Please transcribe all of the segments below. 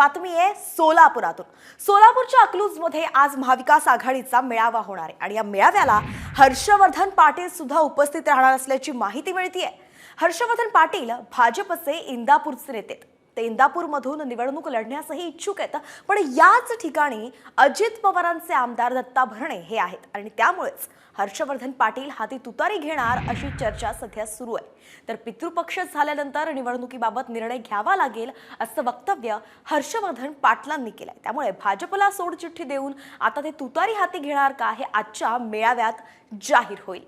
बातमी आहे सोलापुरातून. सोलापूरच्या अकलूजमध्ये आज महाविकास आघाडीचा मेळावा होणार आहे आणि या मेळाव्याला हर्षवर्धन पाटील सुद्धा उपस्थित राहणार असल्याची माहिती मिळतीये. हर्षवर्धन पाटील भाजपचे इंदापूरचे नेते ते इंदापूरमधून निवडणूक लढण्यासही इच्छुक आहेत. पण याच ठिकाणी अजित पवारांचे आमदार दत्ता भरणे हे आहेत. आणि त्यामुळेच हर्षवर्धन पाटील हाती तुतारी घेणार अशी चर्चा सध्या सुरू आहे. तर पितृपक्ष झाल्यानंतर निवडणुकीबाबत निर्णय घ्यावा लागेल असं वक्तव्य हर्षवर्धन पाटलांनी केलंय. त्यामुळे भाजपला सोडचिठ्ठी देऊन आता ते तुतारी हाती घेणार का हे आजच्या मेळाव्यात जाहीर होईल.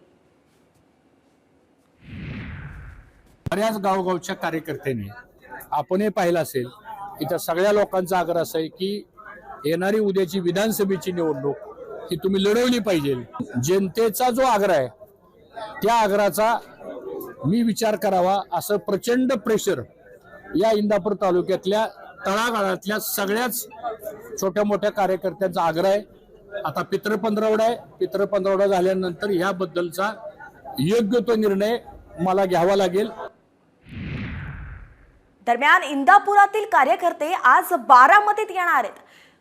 बऱ्याच गावगावच्या कार्यकर्त्यांनी आपणही पाहिलं असेल की त्या सगळ्या लोकांचा आग्रह असा आहे की येणारी उद्याची विधानसभेची निवडणूक ही तुम्ही लढवली पाहिजे. जनतेचा जो आग्रह आहे त्या आग्रहाचा मी विचार करावा असं प्रचंड प्रेशर या इंदापूर तालुक्यातल्या तळागाळातल्या सगळ्याच छोट्या मोठ्या कार्यकर्त्यांचा आग्रह आहे. आता पित्र पंधरवडा आहे. पित्र पंधरवडा झाल्यानंतर ह्याबद्दलचा योग्य तो निर्णय मला घ्यावा लागेल. दरम्यान इंदापुरातील कार्यकर्ते आज बारामतीत येणार आहेत.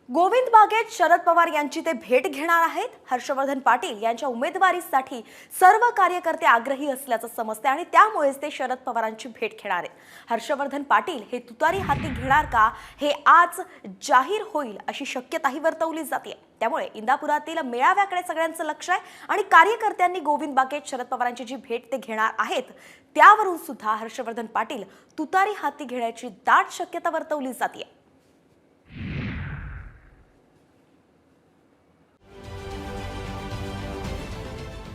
गोविंद बागेत शरद पवार यांची ते भेट घेणार आहेत. हर्षवर्धन पाटील यांच्या उमेदवारीसाठी सर्व कार्यकर्ते आग्रही असल्याचं समजते आणि त्यामुळेच ते शरद पवारांची भेट घेणार आहेत. हर्षवर्धन पाटील हे तुतारी हाती घेणार का? हे आज जाहीर होईल अशी शक्यताही वर्तवली जाते. त्यामुळे इंदापुरातील मेळाव्याकडे सगळ्यांचं लक्ष आहे आणि कार्यकर्त्यांनी गोविंद बागेत शरद पवारांची जी भेट ते घेणार आहेत त्यावरून सुद्धा हर्षवर्धन पाटील तुतारी हाती घेण्याची दाट शक्यता वर्तवली जाते.